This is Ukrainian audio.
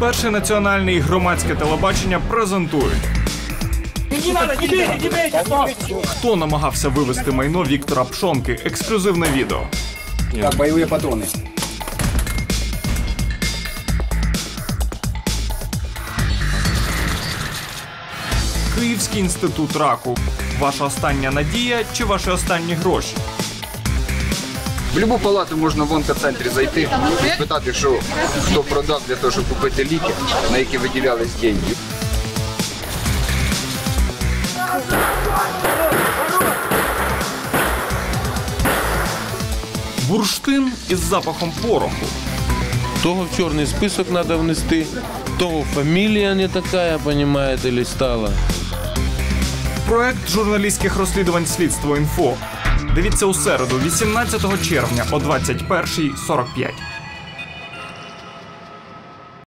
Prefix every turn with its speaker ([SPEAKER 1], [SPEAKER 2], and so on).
[SPEAKER 1] Перший національний і громадське телебачення презентують. Хто намагався вивести майно Віктора Пшонки? Ексклюзивне відео.
[SPEAKER 2] Так, боевые патроны.
[SPEAKER 1] Київський інститут раку. Ваша остання надія чи ваші останні гроші?
[SPEAKER 2] В любу палату можна в онкоцентрі зайти і спитати, що хто продав для того, щоб купити ліки, на які виділялись деньги.
[SPEAKER 1] Бурштин із запахом пороху.
[SPEAKER 3] Того в чорний список треба внести, того фамілія не така, понимаете, или стала.
[SPEAKER 1] Проект журналістських розслідувань слідство інфо. Дивіться у середу, 18 червня о 21.45.